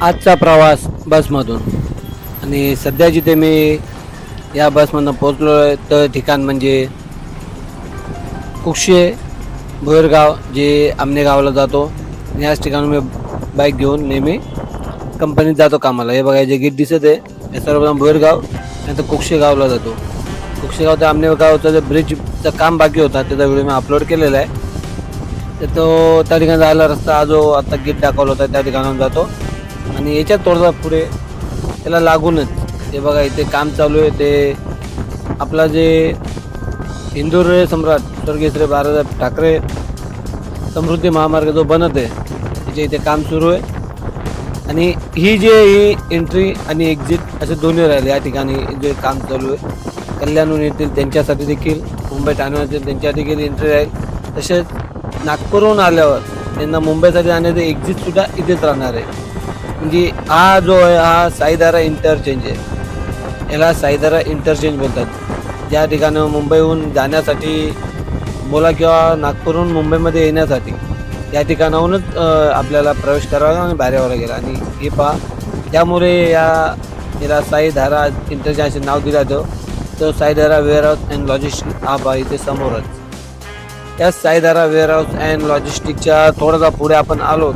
आजचा प्रवास बसमधून. आणि सध्या जिथे मी या बसमधनं पोचलो आहे तर ठिकाण म्हणजे कुक्षे भोरगाव जे आमने गावाला जातो. याच ठिकाणी मी बाईक घेऊन नेहमी कंपनीत जातो कामाला. हे बघा जे गीत दिसत आहे हे सर्वप्रथम भोरगाव नंतर कुक्षे गावला जातो. कुक्षे गाव ते आमने गावचं जे ब्रिजचं काम बाकी होता त्याचा व्हिडिओ मी अपलोड केलेला आहे. तर तो त्या ठिकाणी जायला रस्ता जो आता गीत दाखवला होता त्या ठिकाणाहून जातो. आणि याच्यात थोडासा पुढे त्याला लागूनच. ते बघा इथे काम चालू आहे. ते आपला जे हिंदू सम्राट स्वर्गीय श्री बाळासाहेब ठाकरे समृद्धी महामार्ग जो बनत आहे त्याचे इथे काम सुरू आहे. आणि ही जे ही एंट्री आणि एक्झिट असे दोन्ही राहिले या ठिकाणी जे काम चालू आहे. कल्याणहून येतील त्यांच्यासाठी देखील मुंबई ठाणे येतील देखील एंट्री राहील. तसेच नागपूरहून आल्यावर त्यांना मुंबईसाठी जाण्याचं एक्झिटसुद्धा इथेच राहणार आहे. म्हणजे हा जो आहे हा साईदारा इंटरचेंज आहे. याला साईदारा इंटरचेंज बोलतात. ज्या ठिकाणी मुंबईहून जाण्यासाठी बोला किंवा नागपूरहून मुंबईमध्ये येण्यासाठी या ठिकाणाहूनच आपल्याला प्रवेश करावा लागला आणि बाहेर यावं लागेल. आणि हे पहा त्यामुळे या याला साईधारा इंटरचेंजचे नाव दिलं जातं. तर साईधारा वेअरहाऊस अँड लॉजिस्टिक हा पहा इथे समोरच. या साईधारा वेअरहाऊस अँड लॉजिस्टिकच्या थोडासा पुढे आपण आलो.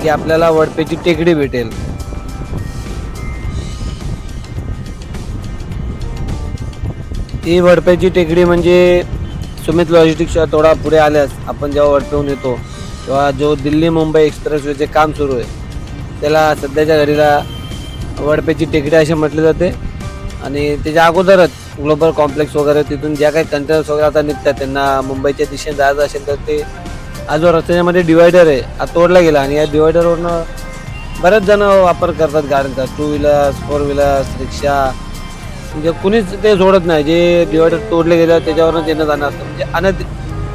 की आपल्याला वडपेची टेकडी भेटेल. ती वडपेची टेकडी म्हणजे सुमित लॉजिस्टिक्सच्या थोडा पुढे आल्यास आपण जेव्हा वडपेहून येतो तेव्हा जो दिल्ली मुंबई एक्सप्रेसवेचे काम सुरू आहे त्याला सध्याच्या घडीला वडपेची टेकडी असे म्हटले जाते. आणि त्याच्या अगोदरच ग्लोबल कॉम्प्लेक्स वगैरे तिथून ज्या काही कंटेनर्स वगैरे आता निघतात त्यांना मुंबईच्या दिशेने जायचं असेल तर ते हा जो डिवायडर आहे हा तोडला गेला आणि या डिवायडरवरनं बऱ्याच जण वापर करतात गाड्यांचा. Two wheelers four wheelers rickshaw म्हणजे कुणीच ते सोडत नाही. जे डिवायडर तोडले गेले त्याच्यावरनं त्यांना जाणं असतं. म्हणजे अनधि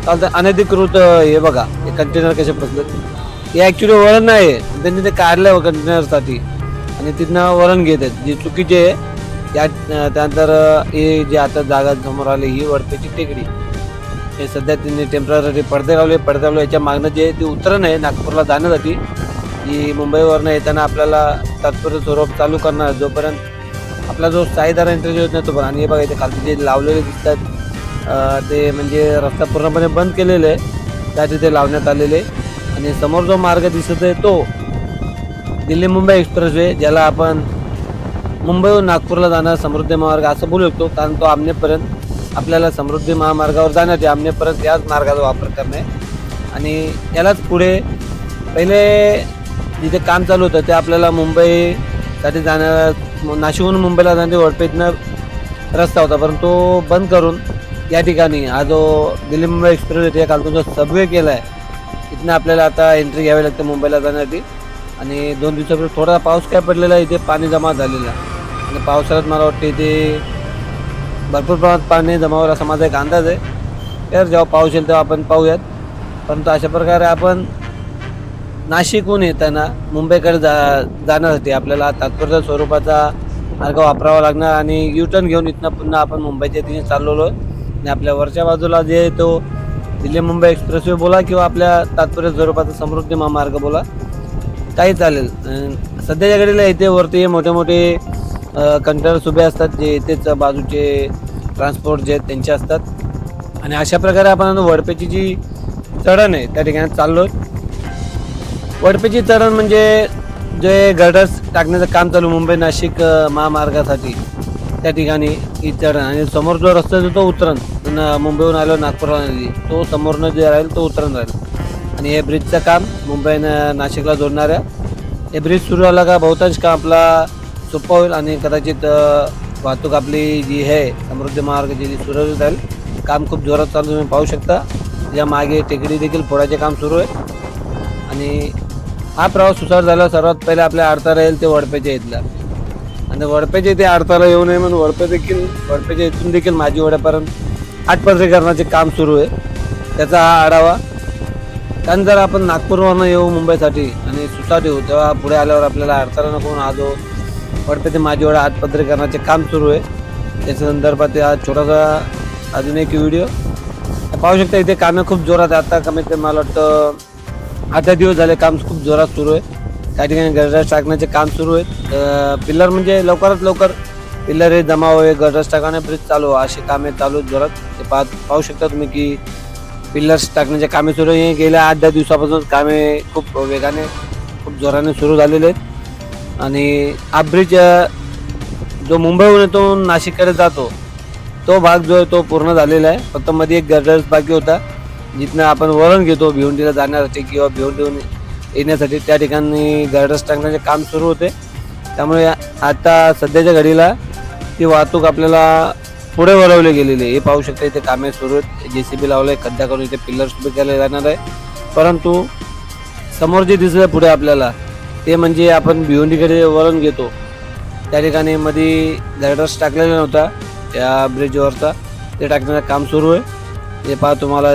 चालतं अनधिकृत हे बघा हे कंटेनर कसे फसले हे ॲक्च्युली वळण नाही. आहे त्यांनी ते काढलं कंटेनरसाठी आणि तिथनं वळण घेत आहेत. जे चुकीचे आहे त्या त्यानंतर हे जे आता जागा समोर आली ही वरतीची टेकडी. हे सध्या त्यांनी टेंपररी पडदे लावले पडदे लावले याच्या मागणं जे ते उतरण आहे नागपूरला जाण्यासाठी की मुंबईवरनं येताना आपल्याला तात्पुरतं स्वरूप चालू करणार. जोपर्यंत आपला जो साईदारा इंटरव्ह्यू होत नाही तोपर्यंत आणि हे बघा इथे खालती जे लावलेले दिसतात ते म्हणजे रस्ता पूर्णपणे बंद केलेले आहे. त्या तिथे लावण्यात आलेले आणि समोर जो मार्ग दिसत आहे तो दिल्ली मुंबई एक्सप्रेसवे ज्याला आपण मुंबईहून नागपूरला जाणार समृद्धी मार्ग असं बोलू शकतो कारण तो आमनेपर्यंत आपल्याला समृद्धी महामार्गावर जाण्यासाठी आमने परत याच मार्गाचा वापर करणे. आणि यालाच पुढे पहिले जिथे काम चालू होतं ते आपल्याला मुंबईसाठी जाण्या नाशिकहून मुंबईला जाण्याचे वडपेतनं रस्ता होता परंतु तो बंद करून या ठिकाणी हा जो दिल्ली मुंबई एक्सप्रेस या कालतून जो सबवे केला आहे इथनं आपल्याला आता एंट्री घ्यावी लागते मुंबईला जाण्यासाठी. आणि दोन दिवसापूर्वी थोडा पाऊस काय पडलेला आहे इथे पाणी जमा झालेलं आहे. आणि पावसाळ्यात मला वाटतं इथे भरपूर प्रमाणात पाणी जमावर असा माझा एक अंदाज आहे. तर जेव्हा पाऊस येईल तेव्हा आपण पाहूयात. परंतु अशा प्रकारे आपण नाशिकहून येताना मुंबईकडे जा जाण्यासाठी आपल्याला तात्पुरत्या स्वरूपाचा मार्ग वापरावा लागणार आणि यू टर्न घेऊन इथनं पुन्हा आपण मुंबईच्या दिशेने चाललेलो आणि आपल्या वरच्या बाजूला जे तो दिल्ली मुंबई एक्सप्रेसवे बोला किंवा आपल्या तात्पुरत्या स्वरूपाचा समृद्धी महामार्ग बोला. काही चालेल. सध्याच्या घडीला इथे वरती मोठे मोठे कंटेनर्स उभे असतात जे इथेच बाजूचे ट्रान्सपोर्ट जे आहेत त्यांचे असतात. आणि अशा प्रकारे आपण वडपेची जी चढण आहे त्या ठिकाणी चाललो वडपेची चढण म्हणजे जे गर्डर्स टाकण्याचं काम चालू मुंबई नाशिक महामार्गासाठी. त्या ठिकाणी ही चढण आणि समोर जो रस्ता जो तो उतरण. मुंबईहून आलो नागपूरला नदी तो समोरनं जे राहील तो उतरण राहील. आणि हे ब्रिजचं काम मुंबई नाशिकला जोडणाऱ्या हे ब्रिज सुरू झालं का बहुतांश काम आपला सोपं होईल आणि कदाचित वाहतूक आपली जी आहे समृद्धी मार्ग जी सुरक्षित राहील काम खूप जोरात चालू तुम्ही पाहू शकता. या मागे टेकडी देखील फोडायचे काम सुरू आहे. आणि हा प्रवास सुसार झाला सर्वात पहिले आपल्या अडथळा येईल ते वडपेच्या इथला. आणि वडपेच्या इथे अडथळा येऊ नये म्हणून वडपे देखील वडपेच्या इथून देखील माझी वड्यापर्यंत आठपदरीकरणाचे काम सुरू आहे. त्याचा हा आढावा. कारण जर आपण नागपूरवरनं येऊ मुंबईसाठी आणि सुसाट येऊ तेव्हा पुढे आल्यावर आपल्याला अडथळा नको म्हणून हा जो वाटतं ते माझीवाडा आठपदरीकरणाचे काम सुरू आहे. त्याच्या संदर्भात हा छोटासा अजून एक व्हिडिओ पाहू शकता इथे कामे खूप जोरात आता कमीत कमी मला वाटतं आता दिवस झाले काम खूप जोरात सुरू आहे. त्या ठिकाणी गरज टाकण्याचे काम सुरू आहेत. पिल्लर म्हणजे लवकरात लवकर पिल्लर हे जमा होय गरज टाकणे ब्रिज चालू अशी कामे चालू आहेत जोरात. ते पाहत पाहू शकता तुम्ही की पिल्लर्स टाकण्याचे कामे सुरू आहे. गेल्या आठ दहा दिवसापासून कामे खूप वेगाने खूप जोराने सुरू झालेले आहेत. आणि आब्रिज जो मुंबईहून येतो नाशिककडे जातो तो भाग जो आहे तो पूर्ण झालेला आहे. फक्त मध्ये एक गर्डर्स बाकी होता जिथनं आपण वळण घेतो भिवंडीला जाण्यासाठी किंवा भिवंडीहून येण्यासाठी. त्या ठिकाणी गडर्स टाकण्याचे काम सुरू होते. त्यामुळे आता सध्याच्या घडीला ती वाहतूक आपल्याला पुढे वळवली गेलेली आहे. हे पाहू शकता इथे कामे सुरू आहेत. जे सी बी लावलं आहे खड्डा करून इथे पिल्लर्स उभे केले जाणार आहे. परंतु समोर जे दिसलं पुढे आपल्याला ते म्हणजे आपण भिवंडीकडे वळण घेतो. त्या ठिकाणी मध्ये गायडर्स टाकलेला नव्हता त्या ब्रिजवरचा ते टाकण्याचं काम सुरू आहे. ते पहा तुम्हाला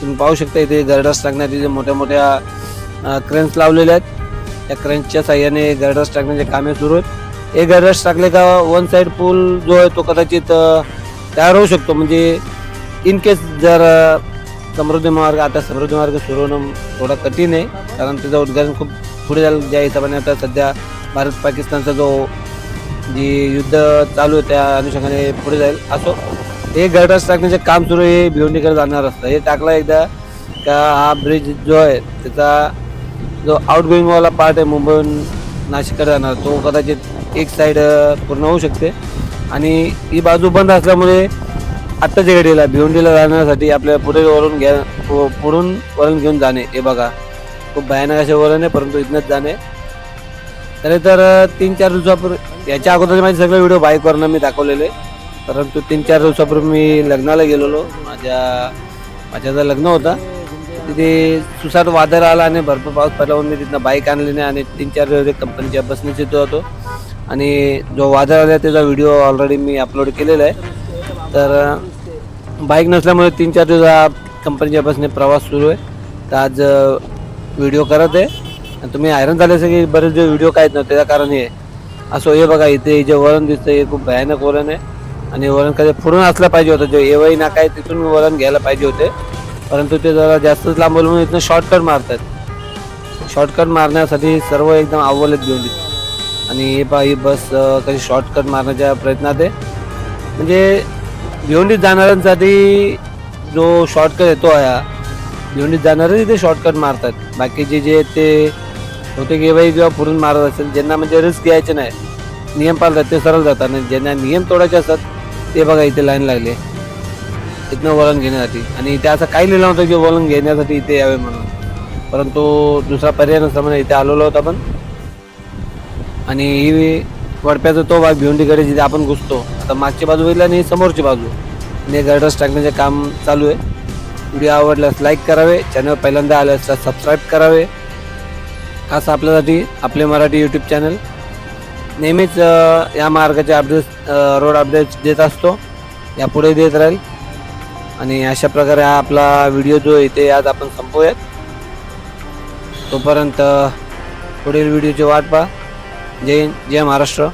तुम्ही पाहू शकता इथे गरडस टाकण्यात इथे मोठ्या मोठ्या क्रेन्स लावलेल्या आहेत. त्या क्रेन्सच्या साह्याने गरडस टाकण्याचे कामे सुरू आहेत. हे गरडस टाकले का वन साईड पूल जो आहे तो कदाचित तयार होऊ शकतो. म्हणजे इन केस जर समृद्धी मार्ग आता समृद्धी मार्ग सुरू होणं थोडा कठीण आहे. कारण त्याचं उद्घाटन खूप पुढे जायला ज्या हिशोबाने आता सध्या भारत पाकिस्तानचा जो जी युद्ध चालू आहे त्या अनुषंगाने पुढे जाईल. असो हे गडर्स टाकण्याचे काम सुरू आहे हे भिवंडीकडे जाणार असतं. हे टाकला एकदा का हा ब्रिज जो आहे त्याचा जो आउटगोईंगवाला पार्ट आहे मुंबईहून नाशिककडे जाणार तो कदाचित एक साईड पूर्ण होऊ शकते. आणि ही बाजू बंद असल्यामुळे आत्ताच्या घडीला भिवंडीला जाण्यासाठी आपल्याला पुढे वरून घ्या पु- पुढून वरून घेऊन जाणे हे बघा. खूप भयानक असे वळण आहे परंतु इथनंच जाणे तरी तर तीन चार दिवसापूर्वी याच्या अगोदर माझे सगळे व्हिडिओ बाईकवरनं मी दाखवलेले परंतु तीन चार दिवसापूर्वी मी लग्नाला गेलेलो. माझ्या माझ्याचं लग्न होता. तिथे सुसाट वादळ आला आणि भरपूर पाऊस पडला म्हणून मी तिथनं बाईक आणली नाही आणि तीन चार दिवस कंपनीच्या बसनेच येतो होतो. आणि जो वादळ आला त्याचा व्हिडिओ ऑलरेडी मी अपलोड केलेला आहे. तर बाईक नसल्यामुळे तीन चार दिवस कंपनीच्या बसने प्रवास सुरू आहे. तर आज व्हिडिओ करत आहे. आणि तुम्ही आयरन झाले असेल की बरेच जे व्हिडिओ काहीत नव्हते त्याचं कारण हे आहे. असो हे बघा इथे जे वरण दिसतं हे खूप भयानक वरण आहे. आणि वरण कधी फुडून असलं पाहिजे होतं जे एवई नाका आहे तिथून वरण घ्यायला पाहिजे होते. परंतु ते जरा जास्तच लांब म्हणून इथनं शॉर्टकट मारतात. शॉर्टकट मारण्यासाठी सर्व एकदम अव्वलच घेऊन देत आणि हे पा ही बस कशी शॉर्टकट मारण्याच्या प्रयत्नात आहे. म्हणजे भिवंडीत जाणाऱ्यांसाठी जो शॉर्टकट येतो आहे भिवंडीत जाणारे इथे शॉर्टकट मारतात. बाकीचे जे ते होते केव्हाही किंवा पुरून मारत असेल ज्यांना म्हणजे रिस्क घ्यायचे नाही. नियम पाळतात ते सरळ जातात. आणि ज्यांना नियम तोडायचे असतात ते बघा इथे लाईन लागले. इथनं वळण घेण्यासाठी. आणि इथे असं काही लिहिलं नव्हतं की वळण घेण्यासाठी इथे यावे म्हणून. परंतु दुसरा पर्याय नसल्यामुळे इथे आलेलो होतो आपण. आणि ही वडप्याचा तो भाग भिवंडीकडे जिथे आपण घुसतो आता मागची बाजू होईल आणि समोरची बाजू. आणि गार्डर्स टाकण्याचे काम चालू आहे. व्हिडिओ आवडल्यास लाईक करावे चॅनल पहिल्यांदा आल्यास तर सबस्क्राईब करावे. खास आपल्यासाठी आपले मराठी यूट्यूब चॅनल नेहमीच या मार्गाचे अपडेट्स रोड अपडेट्स देत असतो. यापुढे देत राहील. आणि अशा प्रकारे हा आपला व्हिडिओ जो आहे ते आज आपण संपवूयात. तोपर्यंत पुढील व्हिडिओची वाट पहा. जय हिंद जय महाराष्ट्र.